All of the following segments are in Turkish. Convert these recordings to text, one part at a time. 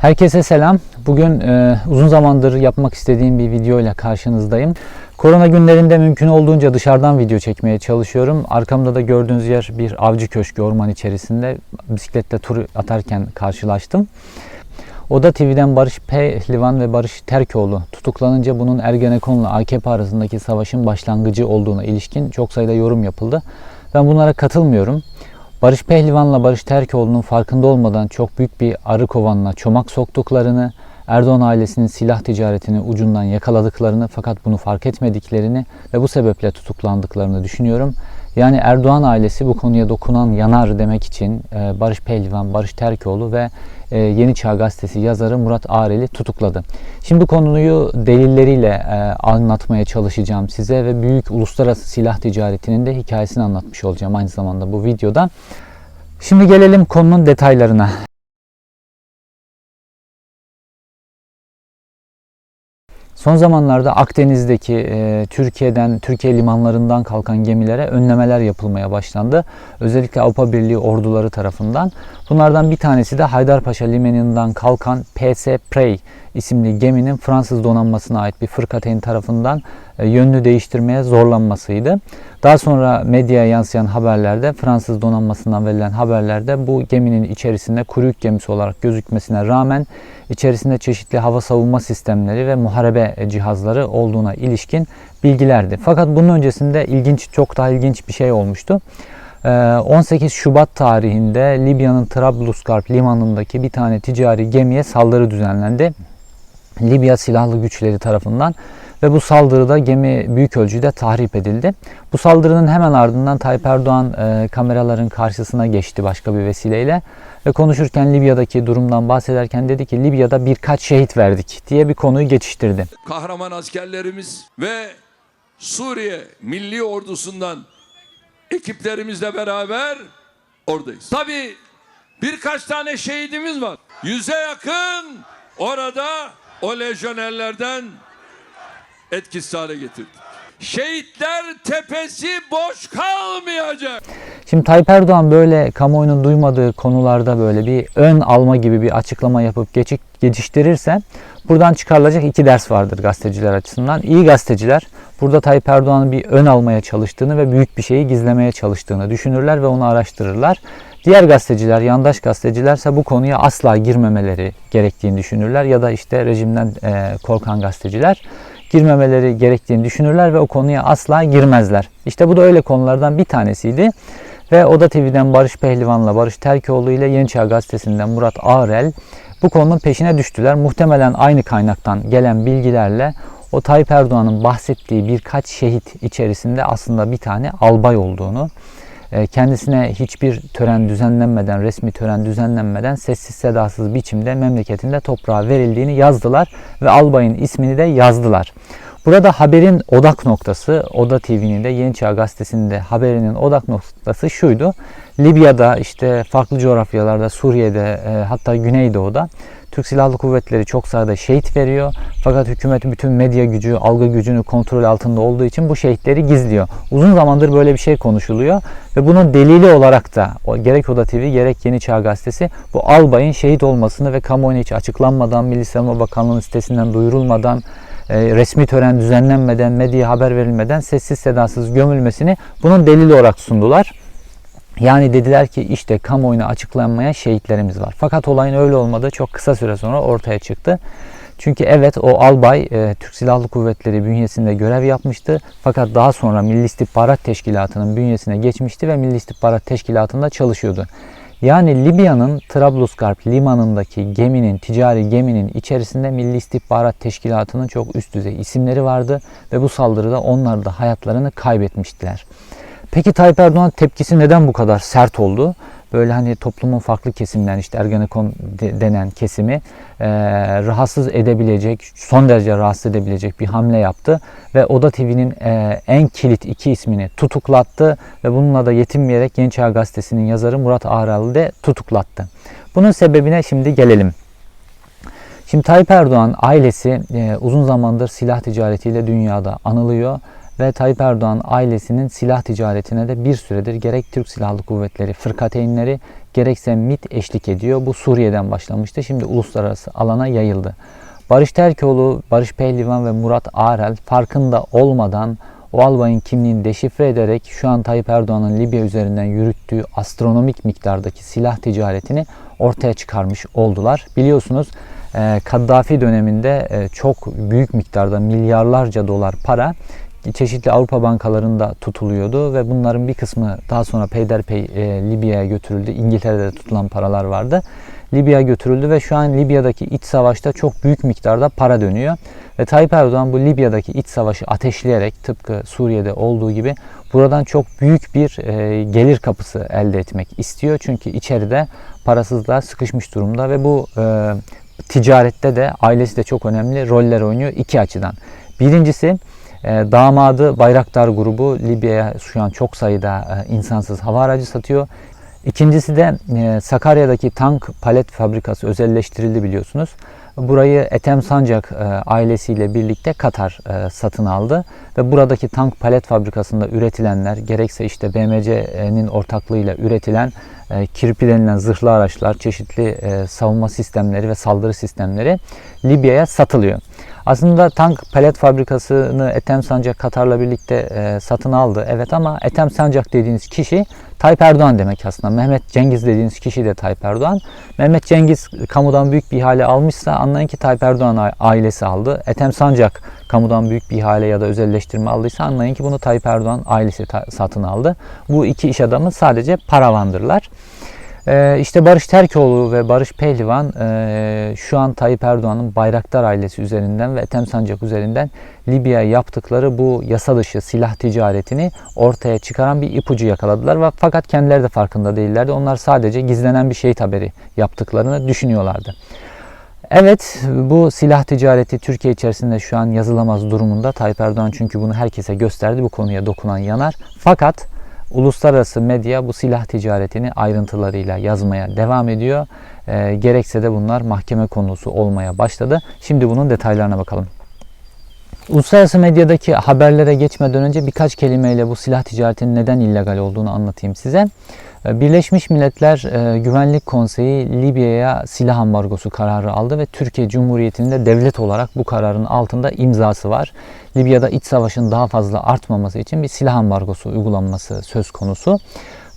Herkese selam. Bugün e, uzun zamandır yapmak istediğim bir video ile karşınızdayım. Korona günlerinde mümkün olduğunca dışarıdan video çekmeye çalışıyorum. Arkamda da gördüğünüz yer bir avcı köşkü orman içerisinde. Bisikletle tur atarken karşılaştım. Oda TV'den Barış Pehlivan ve Barış Terkoğlu tutuklanınca bunun Ergenekon'la AKP arasındaki savaşın başlangıcı olduğuna ilişkin çok sayıda yorum yapıldı. Ben bunlara katılmıyorum. Barış Pehlivan'la Barış Terkoğlu'nun farkında olmadan çok büyük bir arı kovanına çomak soktuklarını, Erdoğan ailesinin silah ticaretini ucundan yakaladıklarını fakat bunu fark etmediklerini ve bu sebeple tutuklandıklarını düşünüyorum. Yani Erdoğan ailesi bu konuya dokunan yanar demek için e, Barış Pehlivan, Barış Terkoğlu ve e, Yeni Çağ Gazetesi yazarı Murat Arel'i tutukladı. Şimdi konuyu delilleriyle e, anlatmaya çalışacağım size ve büyük uluslararası silah ticaretinin de hikayesini anlatmış olacağım aynı zamanda bu videoda. Şimdi gelelim konunun detaylarına. Son zamanlarda Akdeniz'deki e, Türkiye'den, Türkiye limanlarından kalkan gemilere önlemeler yapılmaya başlandı. Özellikle Avrupa Birliği orduları tarafından. Bunlardan bir tanesi de Haydarpaşa Limanı'ndan kalkan PS Prey isimli geminin Fransız donanmasına ait bir fırkateyn tarafından e, yönünü değiştirmeye zorlanmasıydı. Daha sonra medyaya yansıyan haberlerde Fransız donanmasından verilen haberlerde bu geminin içerisinde kuru yük gemisi olarak gözükmesine rağmen içerisinde çeşitli hava savunma sistemleri ve muharebe cihazları olduğuna ilişkin bilgilerdi. Fakat bunun öncesinde ilginç çok daha ilginç bir şey olmuştu. 18 Şubat tarihinde Libya'nın Trablusgarp limanındaki bir tane ticari gemiye saldırı düzenlendi. Libya silahlı güçleri tarafından ve bu saldırıda gemi büyük ölçüde tahrip edildi. Bu saldırının hemen ardından Tayyip Erdoğan e, kameraların karşısına geçti başka bir vesileyle ve konuşurken Libya'daki durumdan bahsederken dedi ki Libya'da birkaç şehit verdik diye bir konuyu geçiştirdi. kahraman askerlerimiz ve Suriye Milli Ordusu'ndan ekiplerimizle beraber oradayız. Tabii birkaç tane şehidimiz var. Yüze yakın orada o lejyonerlerden etkisiz hale getirdik. Şehitler tepesi boş kalmayacak. Şimdi Tayyip Erdoğan böyle kamuoyunun duymadığı konularda böyle bir ön alma gibi bir açıklama yapıp geçik, geçiştirirse buradan çıkarılacak iki ders vardır gazeteciler açısından. İyi gazeteciler burada Tayyip Erdoğan'ın bir ön almaya çalıştığını ve büyük bir şeyi gizlemeye çalıştığını düşünürler ve onu araştırırlar. Diğer gazeteciler, yandaş gazetecilerse bu konuya asla girmemeleri gerektiğini düşünürler ya da işte rejimden e, korkan gazeteciler girmemeleri gerektiğini düşünürler ve o konuya asla girmezler. İşte bu da öyle konulardan bir tanesiydi. Ve Oda TV'den Barış Pehlivan'la Barış Terkoğlu ile Yeni Çağ Gazetesi'nden Murat Ağrel bu konunun peşine düştüler. Muhtemelen aynı kaynaktan gelen bilgilerle o Tayyip Erdoğan'ın bahsettiği birkaç şehit içerisinde aslında bir tane albay olduğunu, kendisine hiçbir tören düzenlenmeden, resmi tören düzenlenmeden sessiz sedasız biçimde memleketinde toprağa verildiğini yazdılar ve albayın ismini de yazdılar. Burada haberin odak noktası, Oda TV'nin de Yeni Çağ Gazetesi'nin de haberinin odak noktası şuydu. Libya'da işte farklı coğrafyalarda, Suriye'de hatta Güneydoğu'da Türk Silahlı Kuvvetleri çok sayıda şehit veriyor. Fakat hükümet bütün medya gücü, algı gücünü kontrol altında olduğu için bu şehitleri gizliyor. Uzun zamandır böyle bir şey konuşuluyor ve bunun delili olarak da gerek Oda TV gerek Yeni Çağ Gazetesi bu albayın şehit olmasını ve kamuoyuna hiç açıklanmadan, Milli Savunma Bakanlığı'nın sitesinden duyurulmadan, resmi tören düzenlenmeden, medyaya haber verilmeden sessiz sedasız gömülmesini bunun delili olarak sundular. Yani dediler ki işte kamuoyuna açıklanmayan şehitlerimiz var. Fakat olayın öyle olmadığı çok kısa süre sonra ortaya çıktı. Çünkü evet o albay e, Türk Silahlı Kuvvetleri bünyesinde görev yapmıştı. Fakat daha sonra Milli İstihbarat Teşkilatı'nın bünyesine geçmişti ve Milli İstihbarat Teşkilatı'nda çalışıyordu. Yani Libya'nın Trablusgarp limanındaki geminin, ticari geminin içerisinde Milli İstihbarat Teşkilatı'nın çok üst düzey isimleri vardı ve bu saldırıda onlar da hayatlarını kaybetmiştiler. Peki Tayyip Erdoğan tepkisi neden bu kadar sert oldu? Böyle hani toplumun farklı kesimden işte Ergenekon denen kesimi e, rahatsız edebilecek, son derece rahatsız edebilecek bir hamle yaptı. Ve Oda TV'nin e, en kilit iki ismini tutuklattı ve bununla da yetinmeyerek Yeni Çağ Gazetesi'nin yazarı Murat Ağral'ı da tutuklattı. Bunun sebebine şimdi gelelim. Şimdi Tayyip Erdoğan ailesi e, uzun zamandır silah ticaretiyle dünyada anılıyor ve Tayyip Erdoğan ailesinin silah ticaretine de bir süredir gerek Türk Silahlı Kuvvetleri fırkateynleri gerekse MIT eşlik ediyor. Bu Suriye'den başlamıştı. Şimdi uluslararası alana yayıldı. Barış Terkoğlu, Barış Pehlivan ve Murat Arel farkında olmadan o albayın kimliğini deşifre ederek şu an Tayyip Erdoğan'ın Libya üzerinden yürüttüğü astronomik miktardaki silah ticaretini ortaya çıkarmış oldular. Biliyorsunuz e, Kaddafi döneminde e, çok büyük miktarda milyarlarca dolar para çeşitli Avrupa bankalarında tutuluyordu ve bunların bir kısmı daha sonra peyderpey e, Libya'ya götürüldü. İngiltere'de tutulan paralar vardı. Libya'ya götürüldü ve şu an Libya'daki iç savaşta çok büyük miktarda para dönüyor. Ve Tayyip Erdoğan bu Libya'daki iç savaşı ateşleyerek tıpkı Suriye'de olduğu gibi buradan çok büyük bir e, gelir kapısı elde etmek istiyor. Çünkü içeride parasızlığa sıkışmış durumda ve bu e, ticarette de ailesi de çok önemli roller oynuyor iki açıdan. Birincisi damadı Bayraktar grubu Libya'ya şu an çok sayıda e, insansız hava aracı satıyor. İkincisi de e, Sakarya'daki tank palet fabrikası özelleştirildi biliyorsunuz. Burayı Ethem Sancak e, ailesiyle birlikte Katar satın aldı ve buradaki tank palet fabrikasında üretilenler gerekse işte BMC'nin ortaklığıyla üretilen kirpi denilen zırhlı araçlar, çeşitli savunma sistemleri ve saldırı sistemleri Libya'ya satılıyor. Aslında tank palet fabrikasını Ethem Sancak Katar'la birlikte e, satın aldı. Evet ama Ethem Sancak dediğiniz kişi Tayyip Erdoğan demek aslında. Mehmet Cengiz dediğiniz kişi de Tayyip Erdoğan. Mehmet Cengiz kamudan büyük bir ihale almışsa anlayın ki Tayyip Erdoğan ailesi aldı. Ethem Sancak kamudan büyük bir ihale ya da özelleştirme aldıysa anlayın ki bunu Tayyip Erdoğan ailesi satın aldı. Bu iki iş adamı sadece paravandırlar. Ee, işte Barış Terkoğlu ve Barış Pehlivan e, şu an Tayyip Erdoğan'ın Bayraktar ailesi üzerinden ve Ethem Sancak üzerinden Libya'ya yaptıkları bu yasa dışı silah ticaretini ortaya çıkaran bir ipucu yakaladılar. Ve fakat kendileri de farkında değillerdi. Onlar sadece gizlenen bir şehit haberi yaptıklarını düşünüyorlardı. Evet bu silah ticareti Türkiye içerisinde şu an yazılamaz durumunda. Tayyip Erdoğan çünkü bunu herkese gösterdi. Bu konuya dokunan yanar. Fakat uluslararası medya bu silah ticaretini ayrıntılarıyla yazmaya devam ediyor. E, gerekse de bunlar mahkeme konusu olmaya başladı. Şimdi bunun detaylarına bakalım. Uluslararası medyadaki haberlere geçmeden önce birkaç kelimeyle bu silah ticaretinin neden illegal olduğunu anlatayım size. Birleşmiş Milletler Güvenlik Konseyi Libya'ya silah ambargosu kararı aldı ve Türkiye Cumhuriyeti'nin de devlet olarak bu kararın altında imzası var. Libya'da iç savaşın daha fazla artmaması için bir silah ambargosu uygulanması söz konusu.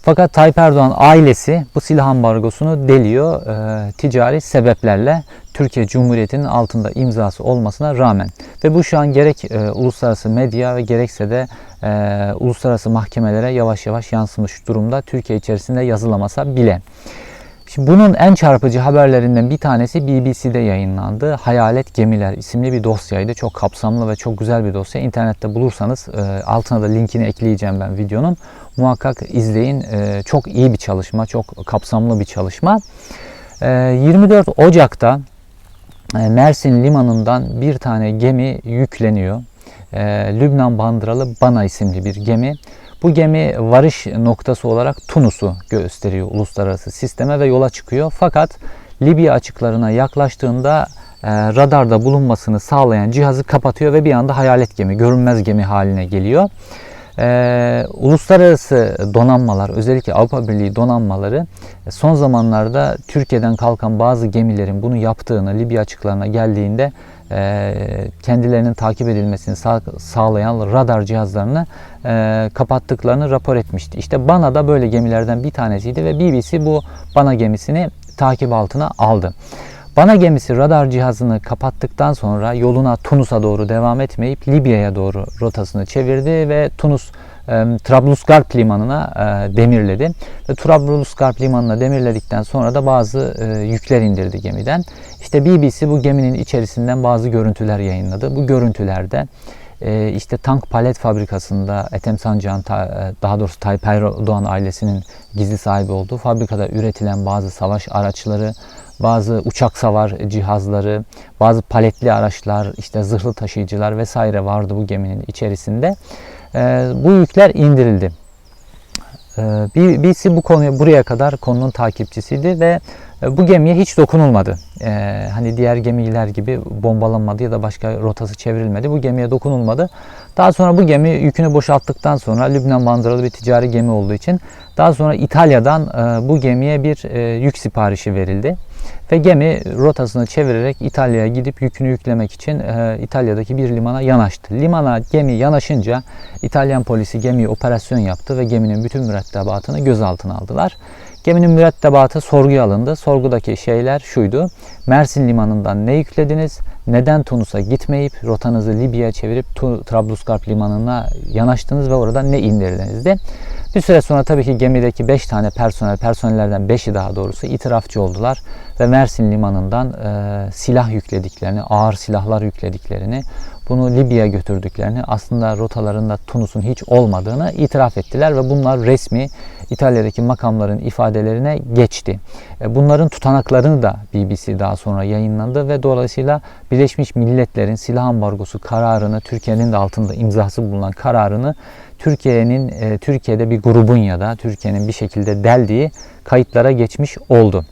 Fakat Tayyip Erdoğan ailesi bu silah ambargosunu deliyor e, ticari sebeplerle Türkiye Cumhuriyeti'nin altında imzası olmasına rağmen. Ve bu şu an gerek e, uluslararası medya ve gerekse de e, uluslararası mahkemelere yavaş yavaş yansımış durumda Türkiye içerisinde yazılamasa bile. Şimdi bunun en çarpıcı haberlerinden bir tanesi BBC'de yayınlandı. Hayalet Gemiler isimli bir dosyaydı. Çok kapsamlı ve çok güzel bir dosya. İnternette bulursanız e, altına da linkini ekleyeceğim ben videonun. Muhakkak izleyin. E, çok iyi bir çalışma, çok kapsamlı bir çalışma. E, 24 Ocak'ta e, Mersin limanından bir tane gemi yükleniyor. Lübnan bandıralı Bana isimli bir gemi. Bu gemi varış noktası olarak Tunus'u gösteriyor uluslararası sisteme ve yola çıkıyor. Fakat Libya açıklarına yaklaştığında e, radarda bulunmasını sağlayan cihazı kapatıyor ve bir anda hayalet gemi, görünmez gemi haline geliyor. Ee, uluslararası donanmalar, özellikle Avrupa Birliği donanmaları son zamanlarda Türkiye'den kalkan bazı gemilerin bunu yaptığını, Libya açıklarına geldiğinde e, kendilerinin takip edilmesini sağ, sağlayan radar cihazlarını e, kapattıklarını rapor etmişti. İşte Bana da böyle gemilerden bir tanesiydi ve BBC bu Bana gemisini takip altına aldı. Bana gemisi radar cihazını kapattıktan sonra yoluna Tunus'a doğru devam etmeyip Libya'ya doğru rotasını çevirdi ve Tunus e, Trablusgarp limanına e, demirledi. Ve Trablusgarp limanına demirledikten sonra da bazı e, yükler indirdi gemiden. İşte BBC bu geminin içerisinden bazı görüntüler yayınladı. Bu görüntülerde e, işte tank palet fabrikasında Ethem Sancak'ın daha doğrusu Tayyip Erdoğan ailesinin gizli sahibi olduğu fabrikada üretilen bazı savaş araçları, bazı uçak savar cihazları, bazı paletli araçlar, işte zırhlı taşıyıcılar vesaire vardı bu geminin içerisinde. Ee, bu yükler indirildi. Ee, BBC bu konuya buraya kadar konunun takipçisiydi ve E, Bu gemiye hiç dokunulmadı. E, hani diğer gemiler gibi bombalanmadı ya da başka rotası çevrilmedi. Bu gemiye dokunulmadı. Daha sonra bu gemi yükünü boşalttıktan sonra Lübnan bandıralı bir ticari gemi olduğu için daha sonra İtalya'dan e, bu gemiye bir e, yük siparişi verildi. Ve gemi rotasını çevirerek İtalya'ya gidip yükünü yüklemek için e, İtalya'daki bir limana yanaştı. Limana gemi yanaşınca İtalyan polisi gemiye operasyon yaptı ve geminin bütün mürettebatını gözaltına aldılar. Geminin mürettebatı sorguya alındı. Sorgudaki şeyler şuydu. Mersin limanından ne yüklediniz? Neden Tunus'a gitmeyip rotanızı Libya'ya çevirip Trablusgarp limanına yanaştınız ve orada ne indirdinizdi? Bir süre sonra tabii ki gemideki 5 tane personel, personellerden 5'i daha doğrusu itirafçı oldular ve Mersin limanından e, silah yüklediklerini, ağır silahlar yüklediklerini, bunu Libya'ya götürdüklerini, aslında rotalarında Tunus'un hiç olmadığını itiraf ettiler ve bunlar resmi İtalya'daki makamların ifadelerine geçti. E, Bunların tutanaklarını da BBC daha sonra yayınlandı ve dolayısıyla Birleşmiş Milletler'in silah ambargosu kararını, Türkiye'nin de altında imzası bulunan kararını Türkiye'nin e, Türkiye'de bir grubun ya da Türkiye'nin bir şekilde deldiği kayıtlara geçmiş oldu.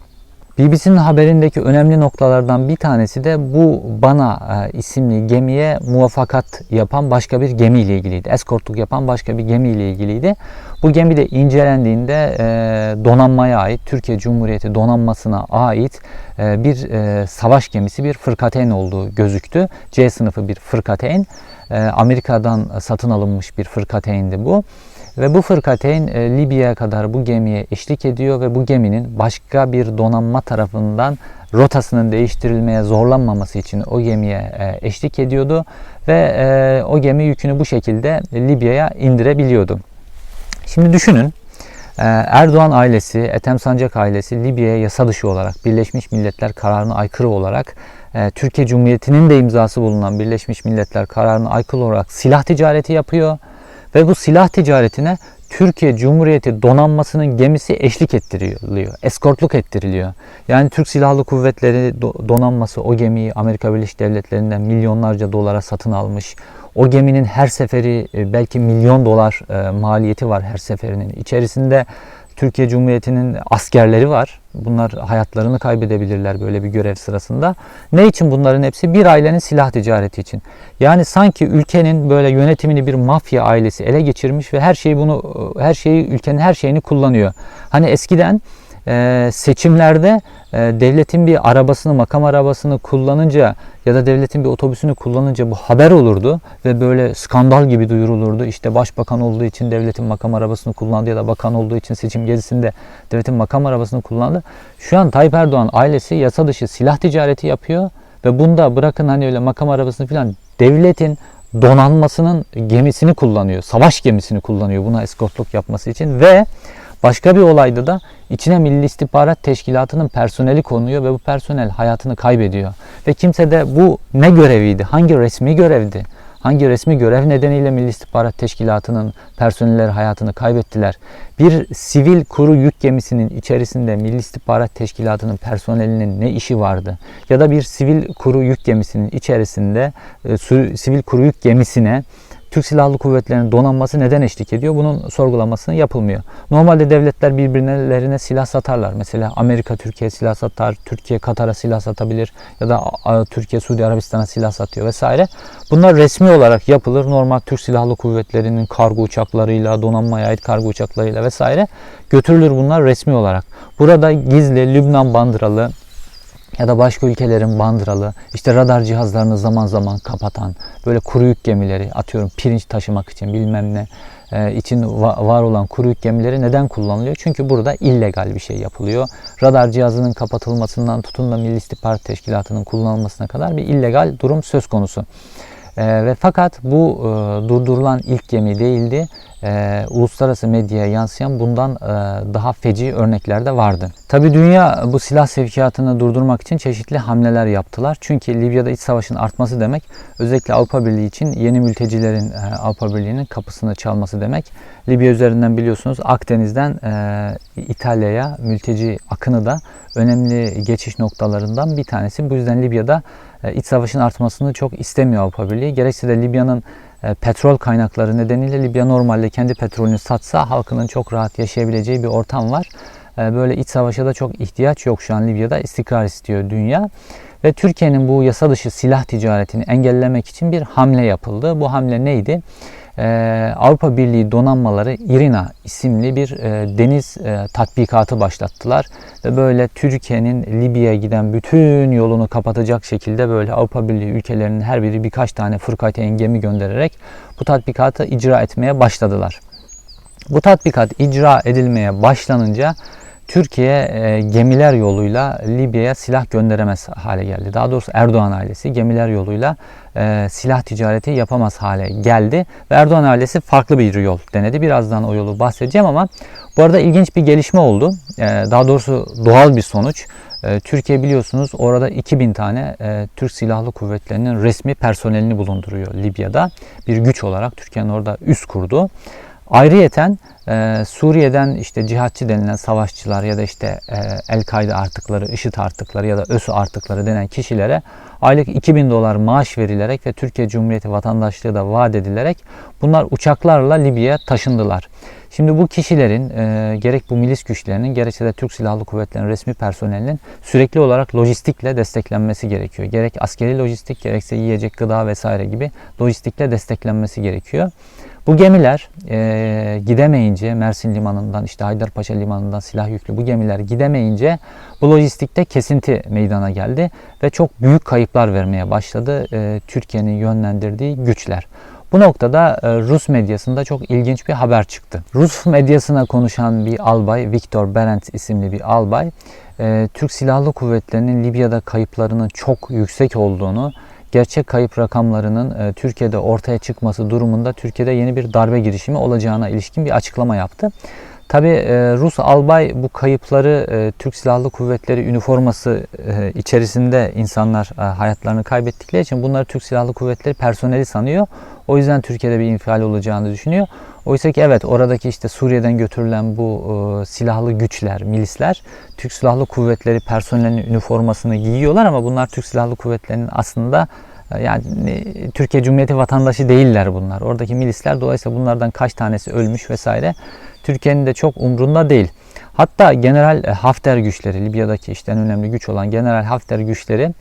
BBC'nin haberindeki önemli noktalardan bir tanesi de bu Bana e, isimli gemiye muvaffakat yapan başka bir gemiyle ilgiliydi. Eskortluk yapan başka bir gemiyle ilgiliydi. Bu gemi de incelendiğinde e, donanmaya ait, Türkiye Cumhuriyeti donanmasına ait e, bir e, savaş gemisi, bir fırkateyn olduğu gözüktü. C sınıfı bir fırkateyn. E, Amerika'dan satın alınmış bir fırkateyndi bu. Ve bu fırkateyn e, Libya'ya kadar bu gemiye eşlik ediyor ve bu geminin başka bir donanma tarafından rotasının değiştirilmeye zorlanmaması için o gemiye e, eşlik ediyordu ve e, o gemi yükünü bu şekilde Libya'ya indirebiliyordu. Şimdi düşünün Erdoğan ailesi, Ethem Sancak ailesi Libya'ya yasa dışı olarak Birleşmiş Milletler kararına aykırı olarak e, Türkiye Cumhuriyeti'nin de imzası bulunan Birleşmiş Milletler kararına aykırı olarak silah ticareti yapıyor ve bu silah ticaretine Türkiye Cumhuriyeti donanmasının gemisi eşlik ettiriliyor, eskortluk ettiriliyor. Yani Türk Silahlı Kuvvetleri do- donanması o gemiyi Amerika Birleşik Devletleri'nden milyonlarca dolara satın almış. O geminin her seferi e, belki milyon dolar e, maliyeti var her seferinin. İçerisinde Türkiye Cumhuriyeti'nin askerleri var. Bunlar hayatlarını kaybedebilirler böyle bir görev sırasında. Ne için bunların hepsi? Bir ailenin silah ticareti için. Yani sanki ülkenin böyle yönetimini bir mafya ailesi ele geçirmiş ve her şeyi bunu her şeyi ülkenin her şeyini kullanıyor. Hani eskiden e, seçimlerde e, devletin bir arabasını, makam arabasını kullanınca ya da devletin bir otobüsünü kullanınca bu haber olurdu ve böyle skandal gibi duyurulurdu. İşte başbakan olduğu için devletin makam arabasını kullandı ya da bakan olduğu için seçim gezisinde devletin makam arabasını kullandı. Şu an Tayyip Erdoğan ailesi yasa dışı silah ticareti yapıyor ve bunda bırakın hani öyle makam arabasını falan devletin donanmasının gemisini kullanıyor. Savaş gemisini kullanıyor buna eskortluk yapması için ve başka bir olayda da içine Milli İstihbarat Teşkilatı'nın personeli konuyor ve bu personel hayatını kaybediyor. Ve kimse de bu ne göreviydi, hangi resmi görevdi, hangi resmi görev nedeniyle Milli İstihbarat Teşkilatı'nın personelleri hayatını kaybettiler. Bir sivil kuru yük gemisinin içerisinde Milli İstihbarat Teşkilatı'nın personelinin ne işi vardı? Ya da bir sivil kuru yük gemisinin içerisinde e, sivil kuru yük gemisine Türk Silahlı Kuvvetleri'nin donanması neden eşlik ediyor? Bunun sorgulamasını yapılmıyor. Normalde devletler birbirlerine silah satarlar. Mesela Amerika Türkiye silah satar, Türkiye Katar'a silah satabilir ya da Türkiye Suudi Arabistan'a silah satıyor vesaire. Bunlar resmi olarak yapılır. Normal Türk Silahlı Kuvvetleri'nin kargo uçaklarıyla, donanmaya ait kargo uçaklarıyla vesaire götürülür bunlar resmi olarak. Burada gizli Lübnan bandıralı ya da başka ülkelerin bandıralı, işte radar cihazlarını zaman zaman kapatan, böyle kuru yük gemileri, atıyorum pirinç taşımak için bilmem ne e, için va- var olan kuru yük gemileri neden kullanılıyor? Çünkü burada illegal bir şey yapılıyor. Radar cihazının kapatılmasından tutun da Milli İstihbarat Teşkilatı'nın kullanılmasına kadar bir illegal durum söz konusu. E, ve fakat bu e, durdurulan ilk gemi değildi. E, uluslararası medyaya yansıyan bundan e, daha feci örnekler de vardı. Tabi dünya bu silah sevkiyatını durdurmak için çeşitli hamleler yaptılar. Çünkü Libya'da iç savaşın artması demek özellikle Avrupa Birliği için yeni mültecilerin e, Avrupa Birliği'nin kapısını çalması demek. Libya üzerinden biliyorsunuz Akdeniz'den e, İtalya'ya mülteci akını da önemli geçiş noktalarından bir tanesi. Bu yüzden Libya'da e, iç savaşın artmasını çok istemiyor Avrupa Birliği. Gerekse de Libya'nın petrol kaynakları nedeniyle Libya normalde kendi petrolünü satsa halkının çok rahat yaşayabileceği bir ortam var. e, böyle iç savaşa da çok ihtiyaç yok şu an Libya'da istikrar istiyor dünya. Ve Türkiye'nin bu yasa dışı silah ticaretini engellemek için bir hamle yapıldı. Bu hamle neydi? Ee, Avrupa Birliği donanmaları İRINA isimli bir e, deniz e, tatbikatı başlattılar. Ve böyle Türkiye'nin Libya'ya giden bütün yolunu kapatacak şekilde böyle Avrupa Birliği ülkelerinin her biri birkaç tane fırkatı gemi göndererek bu tatbikatı icra etmeye başladılar. Bu tatbikat icra edilmeye başlanınca Türkiye e, gemiler yoluyla Libya'ya silah gönderemez hale geldi. Daha doğrusu Erdoğan ailesi gemiler yoluyla e, silah ticareti yapamaz hale geldi. Ve Erdoğan ailesi farklı bir yol denedi. Birazdan o yolu bahsedeceğim ama bu arada ilginç bir gelişme oldu. E, daha doğrusu doğal bir sonuç. E, Türkiye biliyorsunuz orada 2000 tane e, Türk Silahlı Kuvvetleri'nin resmi personelini bulunduruyor Libya'da. Bir güç olarak Türkiye'nin orada üst kurdu. Ayrıyeten e, Suriye'den işte cihatçı denilen savaşçılar ya da işte e, El-Kaide artıkları, IŞİD artıkları ya da ÖSÜ artıkları denen kişilere aylık 2000 dolar maaş verilerek ve Türkiye Cumhuriyeti vatandaşlığı da vaat edilerek bunlar uçaklarla Libya'ya taşındılar. Şimdi bu kişilerin e, gerek bu milis güçlerinin gerekse de Türk Silahlı Kuvvetleri'nin resmi personelinin sürekli olarak lojistikle desteklenmesi gerekiyor. Gerek askeri lojistik gerekse yiyecek, gıda vesaire gibi lojistikle desteklenmesi gerekiyor. Bu gemiler e, gidemeyince Mersin Limanı'ndan işte Haydarpaşa Limanı'ndan silah yüklü bu gemiler gidemeyince bu lojistikte kesinti meydana geldi ve çok büyük kayıplar vermeye başladı e, Türkiye'nin yönlendirdiği güçler. Bu noktada e, Rus medyasında çok ilginç bir haber çıktı. Rus medyasına konuşan bir albay, Viktor Berent isimli bir albay, e, Türk Silahlı Kuvvetleri'nin Libya'da kayıplarının çok yüksek olduğunu, gerçek kayıp rakamlarının e, Türkiye'de ortaya çıkması durumunda Türkiye'de yeni bir darbe girişimi olacağına ilişkin bir açıklama yaptı. Tabi Rus albay bu kayıpları e, Türk Silahlı Kuvvetleri üniforması e, içerisinde insanlar e, hayatlarını kaybettikleri için bunları Türk Silahlı Kuvvetleri personeli sanıyor. O yüzden Türkiye'de bir infial olacağını düşünüyor. Oysa ki evet oradaki işte Suriye'den götürülen bu e, silahlı güçler, milisler Türk Silahlı Kuvvetleri personelinin üniformasını giyiyorlar ama bunlar Türk Silahlı Kuvvetleri'nin aslında e, yani e, Türkiye Cumhuriyeti vatandaşı değiller bunlar. Oradaki milisler dolayısıyla bunlardan kaç tanesi ölmüş vesaire Türkiye'nin de çok umrunda değil. Hatta General Hafter güçleri, Libya'daki işte en önemli güç olan General Hafter güçleri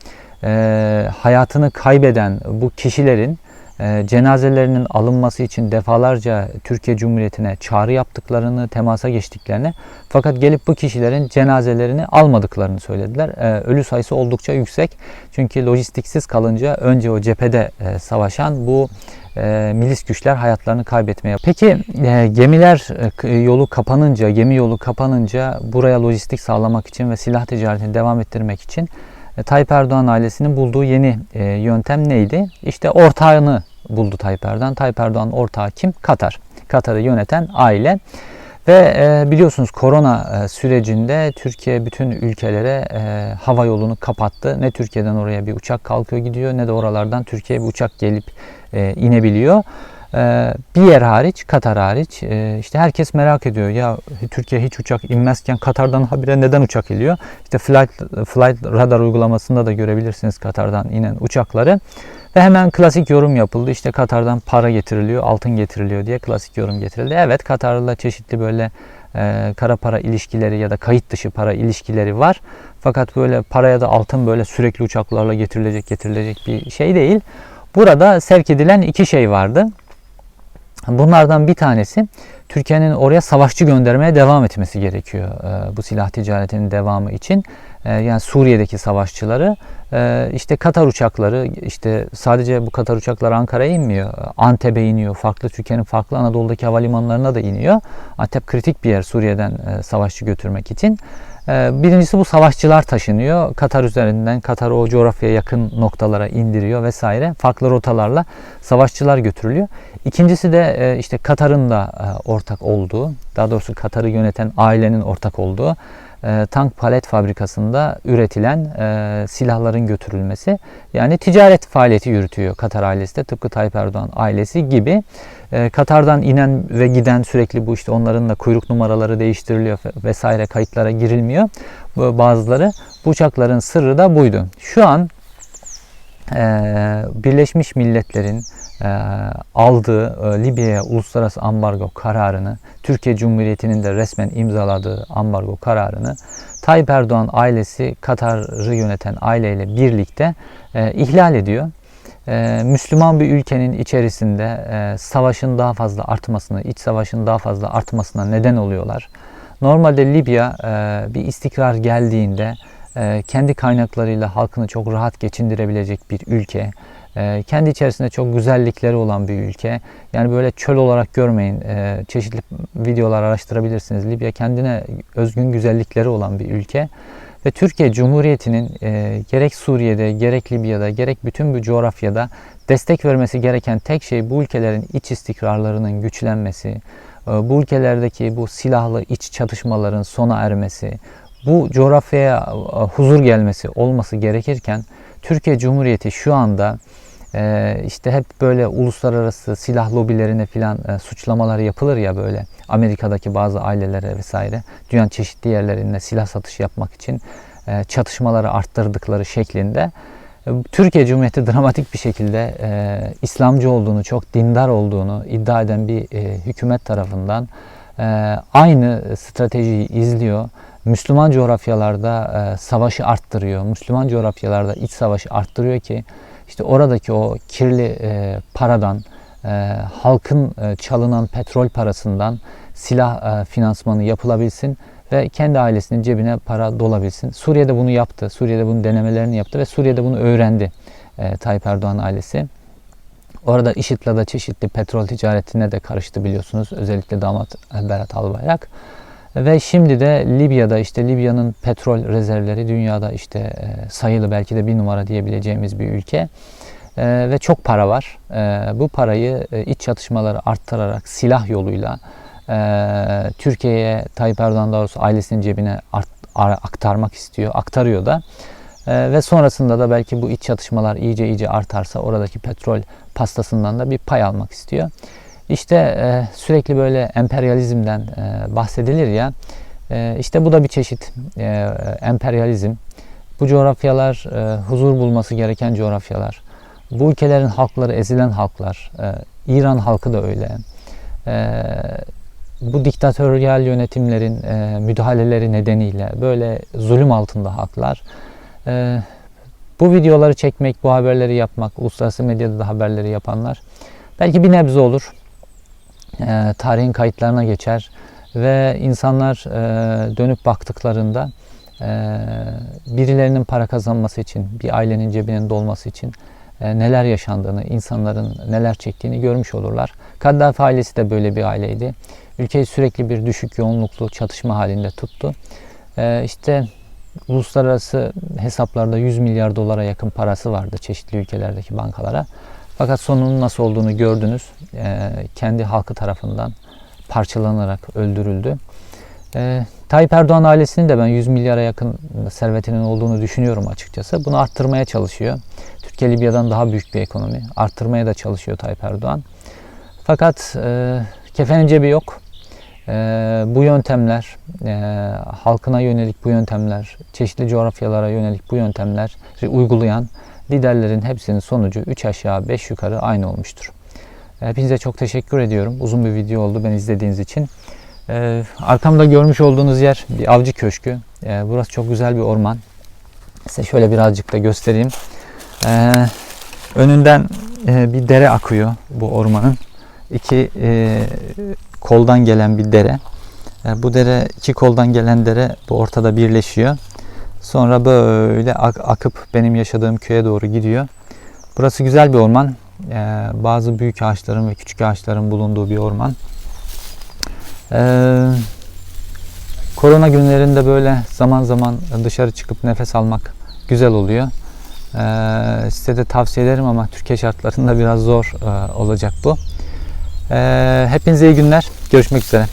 e, hayatını kaybeden bu kişilerin e, cenazelerinin alınması için defalarca Türkiye Cumhuriyeti'ne çağrı yaptıklarını, temasa geçtiklerini fakat gelip bu kişilerin cenazelerini almadıklarını söylediler. E, ölü sayısı oldukça yüksek. Çünkü lojistiksiz kalınca önce o cephede e, savaşan bu e, milis güçler hayatlarını kaybetmeye. Peki e, gemiler yolu kapanınca, gemi yolu kapanınca buraya lojistik sağlamak için ve silah ticaretini devam ettirmek için Tayyip Erdoğan ailesinin bulduğu yeni yöntem neydi? İşte ortağını buldu Tayyip Erdoğan. Tayyip Erdoğan ortağı kim? Katar. Katar'ı yöneten aile. Ve e, biliyorsunuz korona e, sürecinde Türkiye bütün ülkelere e, hava yolunu kapattı. Ne Türkiye'den oraya bir uçak kalkıyor gidiyor ne de oralardan Türkiye'ye bir uçak gelip inebiliyor. Bir yer hariç, Katar hariç işte herkes merak ediyor ya Türkiye hiç uçak inmezken Katar'dan habire neden uçak geliyor? İşte flight, flight radar uygulamasında da görebilirsiniz Katar'dan inen uçakları. Ve hemen klasik yorum yapıldı. İşte Katar'dan para getiriliyor, altın getiriliyor diye klasik yorum getirildi. Evet Katar'la çeşitli böyle e, kara para ilişkileri ya da kayıt dışı para ilişkileri var. Fakat böyle paraya da altın böyle sürekli uçaklarla getirilecek getirilecek bir şey değil. Burada sevk edilen iki şey vardı. Bunlardan bir tanesi Türkiye'nin oraya savaşçı göndermeye devam etmesi gerekiyor e, bu silah ticaretinin devamı için. E, yani Suriye'deki savaşçıları e, işte Katar uçakları işte sadece bu Katar uçakları Ankara'ya inmiyor. Antep'e iniyor. Farklı Türkiye'nin farklı Anadolu'daki havalimanlarına da iniyor. Antep kritik bir yer Suriye'den e, savaşçı götürmek için. E, birincisi bu savaşçılar taşınıyor. Katar üzerinden Katar o coğrafyaya yakın noktalara indiriyor vesaire. Farklı rotalarla savaşçılar götürülüyor. İkincisi de e, işte Katar'ın da e, ortak olduğu, daha doğrusu Katar'ı yöneten ailenin ortak olduğu e, tank palet fabrikasında üretilen e, silahların götürülmesi. Yani ticaret faaliyeti yürütüyor Katar ailesi de tıpkı Tayyip Erdoğan ailesi gibi. E, Katar'dan inen ve giden sürekli bu işte onların da kuyruk numaraları değiştiriliyor vesaire kayıtlara girilmiyor. Bazıları bu uçakların sırrı da buydu. Şu an e, Birleşmiş Milletler'in aldığı e, Libya'ya uluslararası ambargo kararını, Türkiye Cumhuriyeti'nin de resmen imzaladığı ambargo kararını Tayyip Erdoğan ailesi Katar'ı yöneten aileyle birlikte e, ihlal ediyor. E, Müslüman bir ülkenin içerisinde e, savaşın daha fazla artmasını, iç savaşın daha fazla artmasına neden oluyorlar. Normalde Libya e, bir istikrar geldiğinde e, kendi kaynaklarıyla halkını çok rahat geçindirebilecek bir ülke. E, kendi içerisinde çok güzellikleri olan bir ülke. Yani böyle çöl olarak görmeyin. E, çeşitli videolar araştırabilirsiniz. Libya kendine özgün güzellikleri olan bir ülke. Ve Türkiye Cumhuriyeti'nin e, gerek Suriye'de, gerek Libya'da, gerek bütün bu coğrafyada destek vermesi gereken tek şey bu ülkelerin iç istikrarlarının güçlenmesi, e, bu ülkelerdeki bu silahlı iç çatışmaların sona ermesi, bu coğrafyaya e, huzur gelmesi olması gerekirken Türkiye Cumhuriyeti şu anda e, işte hep böyle uluslararası silah lobilerine filan e, suçlamaları yapılır ya böyle Amerika'daki bazı ailelere vesaire dünyanın çeşitli yerlerinde silah satışı yapmak için e, çatışmaları arttırdıkları şeklinde e, Türkiye Cumhuriyeti dramatik bir şekilde e, İslamcı olduğunu, çok dindar olduğunu iddia eden bir e, hükümet tarafından e, aynı stratejiyi izliyor. Müslüman coğrafyalarda e, savaşı arttırıyor. Müslüman coğrafyalarda iç savaşı arttırıyor ki işte oradaki o kirli e, paradan, e, halkın e, çalınan petrol parasından silah e, finansmanı yapılabilsin ve kendi ailesinin cebine para dolabilsin. Suriye'de bunu yaptı. Suriye'de bunun denemelerini yaptı ve Suriye'de bunu öğrendi e, Tayyip Erdoğan ailesi. Orada IŞİD'le de çeşitli petrol ticaretine de karıştı biliyorsunuz. Özellikle damat Berat Albayrak. Ve şimdi de Libya'da işte Libya'nın petrol rezervleri dünyada işte e, sayılı belki de bir numara diyebileceğimiz bir ülke. E, ve çok para var. E, bu parayı iç çatışmaları arttırarak silah yoluyla Türkiye'ye Tayyip Erdoğan doğrusu ailesinin cebine aktarmak istiyor. Aktarıyor da. Ve sonrasında da belki bu iç çatışmalar iyice iyice artarsa oradaki petrol pastasından da bir pay almak istiyor. İşte e, sürekli böyle emperyalizmden e, bahsedilir ya. E, işte bu da bir çeşit e, emperyalizm. Bu coğrafyalar e, huzur bulması gereken coğrafyalar. Bu ülkelerin halkları ezilen halklar. E, İran halkı da öyle. E, bu diktatöryal yönetimlerin e, müdahaleleri nedeniyle böyle zulüm altında halklar. E, bu videoları çekmek, bu haberleri yapmak, uluslararası medyada da haberleri yapanlar belki bir nebze olur e, tarihin kayıtlarına geçer ve insanlar e, dönüp baktıklarında e, birilerinin para kazanması için, bir ailenin cebinin dolması için e, neler yaşandığını, insanların neler çektiğini görmüş olurlar. Kaddafi ailesi de böyle bir aileydi. Ülkeyi sürekli bir düşük yoğunluklu çatışma halinde tuttu. E, işte uluslararası hesaplarda 100 milyar dolara yakın parası vardı çeşitli ülkelerdeki bankalara. Fakat sonunun nasıl olduğunu gördünüz. Ee, kendi halkı tarafından parçalanarak öldürüldü. Ee, Tayyip Erdoğan ailesinin de ben 100 milyara yakın servetinin olduğunu düşünüyorum açıkçası. Bunu arttırmaya çalışıyor. Türkiye Libya'dan daha büyük bir ekonomi. Arttırmaya da çalışıyor Tayyip Erdoğan. Fakat e, kefenin cebi yok. E, bu yöntemler, e, halkına yönelik bu yöntemler, çeşitli coğrafyalara yönelik bu yöntemler uygulayan liderlerin hepsinin sonucu 3 aşağı 5 yukarı aynı olmuştur. Hepinize çok teşekkür ediyorum. Uzun bir video oldu beni izlediğiniz için. Ee, arkamda görmüş olduğunuz yer bir avcı köşkü. Ee, burası çok güzel bir orman. Size şöyle birazcık da göstereyim. Ee, önünden e, bir dere akıyor bu ormanın. İki e, koldan gelen bir dere. Bu dere iki koldan gelen dere bu ortada birleşiyor. Sonra böyle ak- akıp benim yaşadığım köye doğru gidiyor. Burası güzel bir orman. Ee, bazı büyük ağaçların ve küçük ağaçların bulunduğu bir orman. Ee, korona günlerinde böyle zaman zaman dışarı çıkıp nefes almak güzel oluyor. Ee, size de tavsiye ederim ama Türkiye şartlarında biraz zor e, olacak bu. Ee, hepinize iyi günler. Görüşmek üzere.